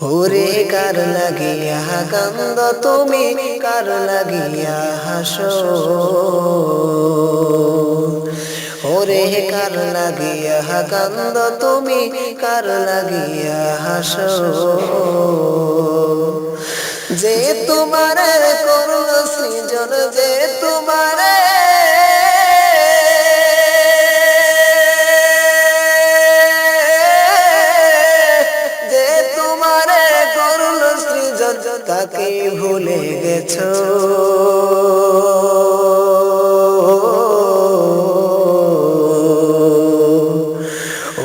ওরে কার লাগিয়া কান্দ তুমি, কার লাগিয়া হাসো? ওরে কার লাগিয়া কান্দ তুমি, কার লাগিয়া হাসো? যে তোমার করুণ সৃজন, যে তাকে ভুলে গেছো?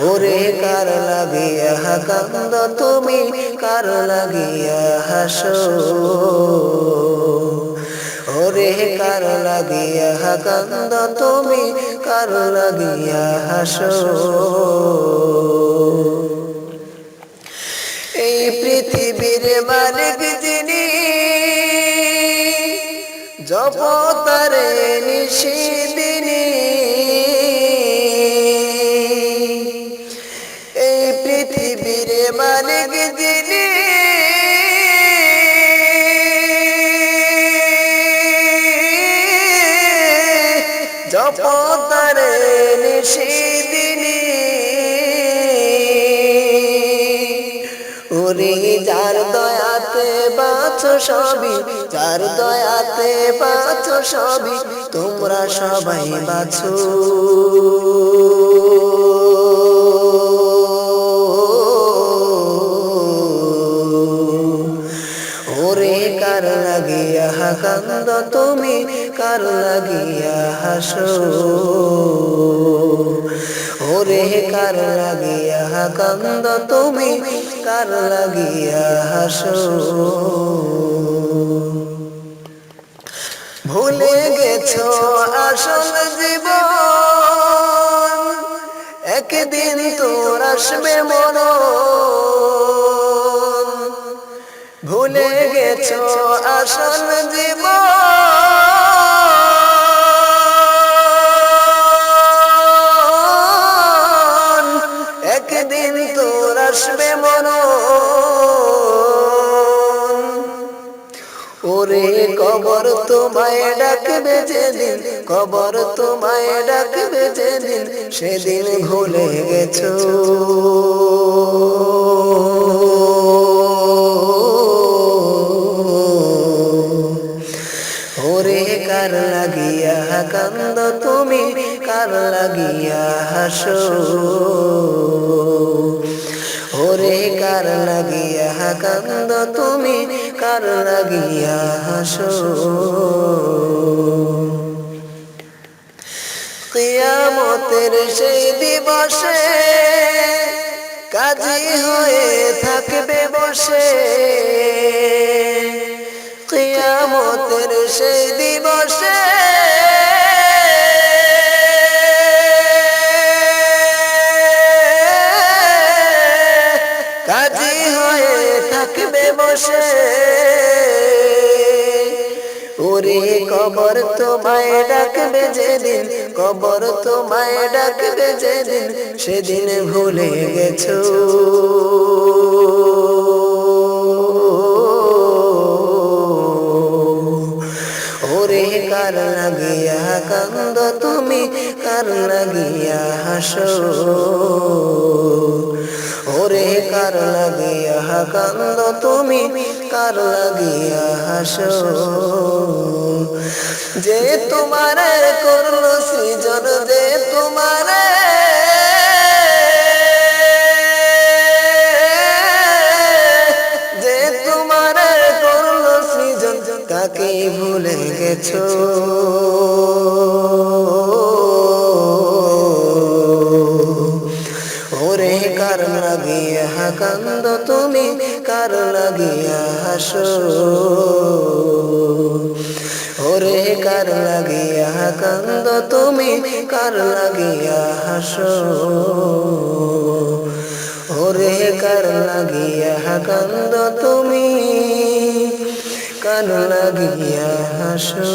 ওরে কার লাগিয়া কান্দ তুমি? কার লাগিয়া হাসো? ওরে কার লাগিয়া কান্দ তুমি? কার লাগিয়া হাসো? জপতারে নিশিদিনী। এই পৃথিবীর মালিক যিনি। জপতারে নিশিদিনী। ওরে যার দয়াতে বাঁচো সবই, যার দয়াতে বাঁচো সবই, তোমরা সবাই বাঁচো। ওরে কার লাগিয়া কান্দ তুমি, কার লাগিয়া হাসো? ওরে কার লাগিয়া কান্দ তুমি? কার লাগিয়া হাসো? ভুলে গেছো আসল জীবন? একদিন তোর আসবে মন ভুলে গেছো আসল জীবন? আসবে মন ওরে কবর তোমায় ডাকবে যেদিন, কবর তোমায় ডাকবে যেদিন, সেদিন ভুলে গেছো। ওরে কার লাগিয়া কান্দ তুমি, কার লাগিয়া হাসো? ওরে কার লাগিয়া কান্দ তুমি? কার লাগিয়া হাসো? কিয়ামতের সেই দিবসে কাজী হয়ে থাকবে বসে। কিয়ামতের সেই দিবসে ওরে কবর তোমায় ডাকবে যেদিন, কবর তোমায় ডাকবে যেদিন, সেদিন ভুলে গেছো। ওরে কার লাগিয়া কান্দ তুমি, কার লাগিয়া হাসো। ওরে কার লাগিয়া কান্দ তুমি? কার লাগিয়া হাসো? যে তোমার করল সৃজন, যে তোমার যে তোমার করল সৃজন তাকে ভুলে গেছো। কান্দ তুমি কার লাগিয়া হাসো ওরে কার লাগিয়া কান্দ তুমি কার লাগিয়া হাসো ওরে কার লাগিয়া কান্দ তুমি কার লাগিয়া হাসো